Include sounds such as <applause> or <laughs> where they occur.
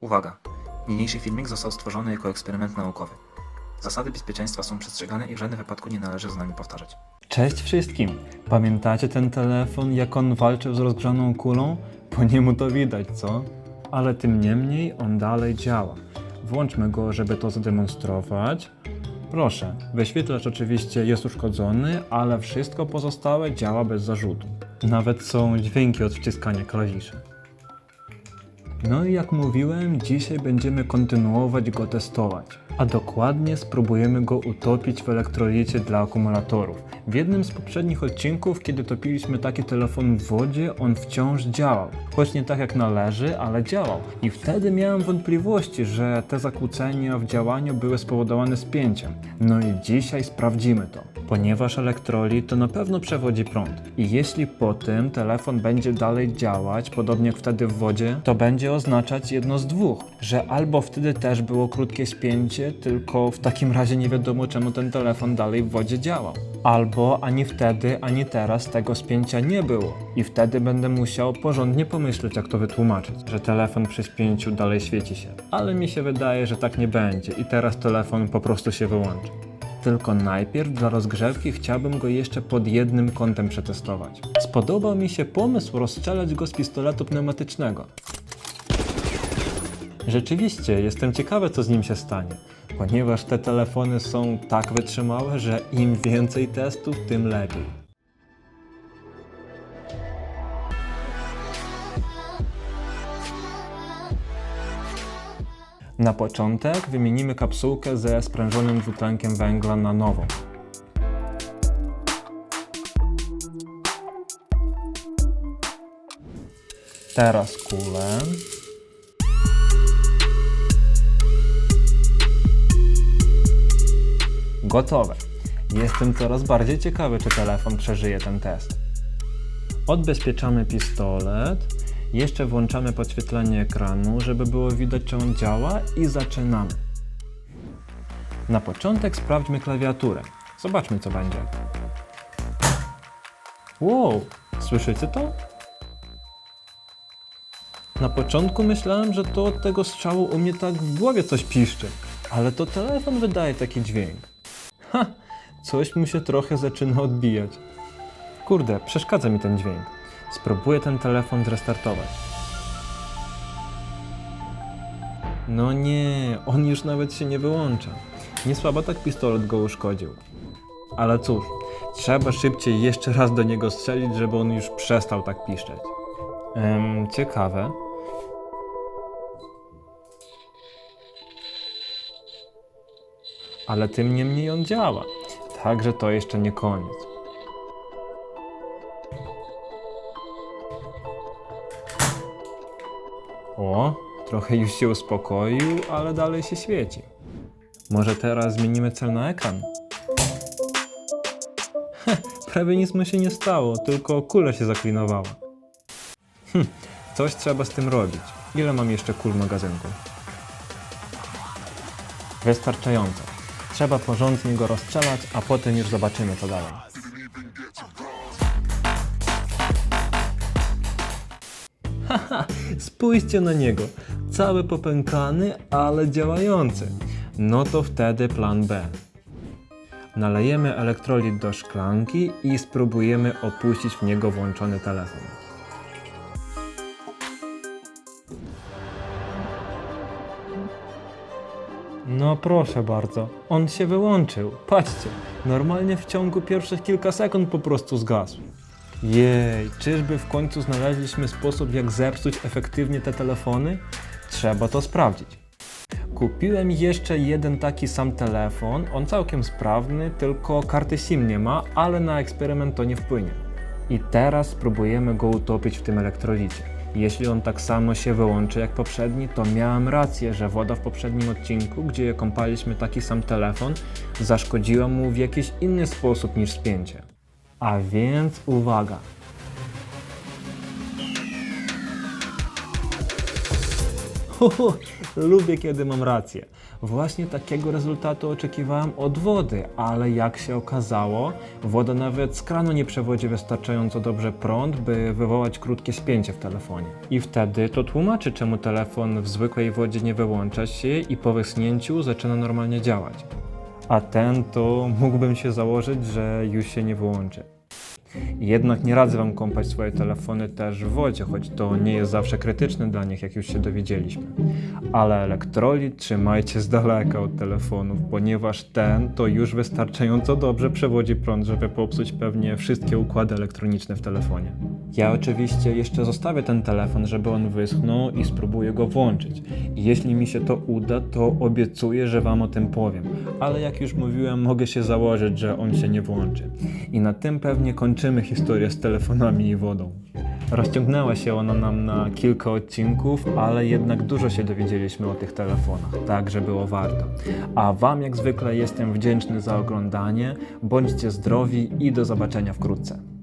Uwaga! Niniejszy filmik został stworzony jako eksperyment naukowy. Zasady bezpieczeństwa są przestrzegane i w żadnym wypadku nie należy z nami powtarzać. Cześć wszystkim! Pamiętacie ten telefon, jak on walczył z rozgrzaną kulą? Po niemu to widać, co? Ale tym niemniej on dalej działa. Włączmy go, żeby to zademonstrować. Proszę, wyświetlacz oczywiście jest uszkodzony, ale wszystko pozostałe działa bez zarzutu. Nawet są dźwięki od wciskania klawiszy. No i jak mówiłem, dzisiaj będziemy kontynuować go testować. A dokładnie spróbujemy go utopić w elektrolicie dla akumulatorów. W jednym z poprzednich odcinków, kiedy topiliśmy taki telefon w wodzie, on wciąż działał. Choć nie tak jak należy, ale działał. I wtedy miałem wątpliwości, że te zakłócenia w działaniu były spowodowane spięciem. No i dzisiaj sprawdzimy to. Ponieważ elektrolit to na pewno przewodzi prąd. I jeśli po tym telefon będzie dalej działać, podobnie jak wtedy w wodzie, to będzie oznaczać jedno z dwóch, że albo wtedy też było krótkie spięcie, tylko w takim razie nie wiadomo czemu ten telefon dalej w wodzie działał. Albo ani wtedy, ani teraz tego spięcia nie było. I wtedy będę musiał porządnie pomyśleć, jak to wytłumaczyć, że telefon przy spięciu dalej świeci się. Ale mi się wydaje, że tak nie będzie i teraz telefon po prostu się wyłączy. Tylko najpierw dla rozgrzewki chciałbym go jeszcze pod jednym kątem przetestować. Spodobał mi się pomysł rozstrzelać go z pistoletu pneumatycznego. Rzeczywiście, jestem ciekawy, co z nim się stanie, ponieważ te telefony są tak wytrzymałe, że im więcej testów, tym lepiej. Na początek wymienimy kapsułkę ze sprężonym dwutlenkiem węgla na nową. Teraz kulę. Gotowe. Jestem coraz bardziej ciekawy, czy telefon przeżyje ten test. Odbezpieczamy pistolet. Jeszcze włączamy podświetlenie ekranu, żeby było widać, czy on działa i zaczynamy. Na początek sprawdźmy klawiaturę. Zobaczmy, co będzie. Wow, słyszycie to? Na początku myślałem, że to od tego strzału u mnie tak w głowie coś piszczy, ale to telefon wydaje taki dźwięk. Ha, coś mu się trochę zaczyna odbijać. Kurde, przeszkadza mi ten dźwięk. Spróbuję ten telefon zrestartować. No nie, on już nawet się nie wyłącza. Nie słabo tak pistolet go uszkodził. Ale cóż, trzeba szybciej jeszcze raz do niego strzelić, żeby on już przestał tak piszczeć. Ehm, ciekawe. Ale tym niemniej on działa. Także to jeszcze nie koniec. O, trochę już się uspokoił, ale dalej się świeci. Może teraz zmienimy cel na ekran? Heh, prawie nic mu się nie stało, tylko kula się zaklinowała. Hm, coś trzeba z tym robić. Ile mam jeszcze kul magazynku? Wystarczająco. Trzeba porządnie go rozstrzelać, a potem już zobaczymy co dalej. <laughs> Haha, spójrzcie na niego. Cały popękany, ale działający. No to wtedy plan B. Nalejemy elektrolit do szklanki i spróbujemy opuścić w niego włączony telefon. No proszę bardzo, on się wyłączył. Patrzcie, normalnie w ciągu pierwszych kilka sekund po prostu zgasł. Jej, czyżby w końcu znaleźliśmy sposób, jak zepsuć efektywnie te telefony? Trzeba to sprawdzić. Kupiłem jeszcze jeden taki sam telefon, on całkiem sprawny, tylko karty SIM nie ma, ale na eksperyment to nie wpłynie. I teraz spróbujemy go utopić w tym elektrolicie. Jeśli on tak samo się wyłączy jak poprzedni, to miałem rację, że woda w poprzednim odcinku, gdzie kąpaliśmy taki sam telefon, zaszkodziła mu w jakiś inny sposób niż spięcie. A więc uwaga! <laughs> Lubię, kiedy mam rację. Właśnie takiego rezultatu oczekiwałem od wody, ale jak się okazało, woda nawet z kranu nie przewodzi wystarczająco dobrze prąd, by wywołać krótkie spięcie w telefonie. I wtedy to tłumaczy, czemu telefon w zwykłej wodzie nie wyłącza się i po wyschnięciu zaczyna normalnie działać. A ten to mógłbym się założyć, że już się nie wyłączy. Jednak nie radzę Wam kąpać swoje telefony też w wodzie, choć to nie jest zawsze krytyczne dla nich, jak już się dowiedzieliśmy. Ale elektrolit trzymajcie z daleka od telefonów, ponieważ ten to już wystarczająco dobrze przewodzi prąd, żeby popsuć pewnie wszystkie układy elektroniczne w telefonie. Ja oczywiście jeszcze zostawię ten telefon, żeby on wyschnął i spróbuję go włączyć. Jeśli mi się to uda, to obiecuję, że Wam o tym powiem. Ale jak już mówiłem, mogę się założyć, że on się nie włączy. I na tym pewnie kończymy historię z telefonami i wodą. Rozciągnęła się ona nam na kilka odcinków, ale jednak dużo się dowiedzieliśmy o tych telefonach, także było warto. A Wam jak zwykle jestem wdzięczny za oglądanie, bądźcie zdrowi i do zobaczenia wkrótce.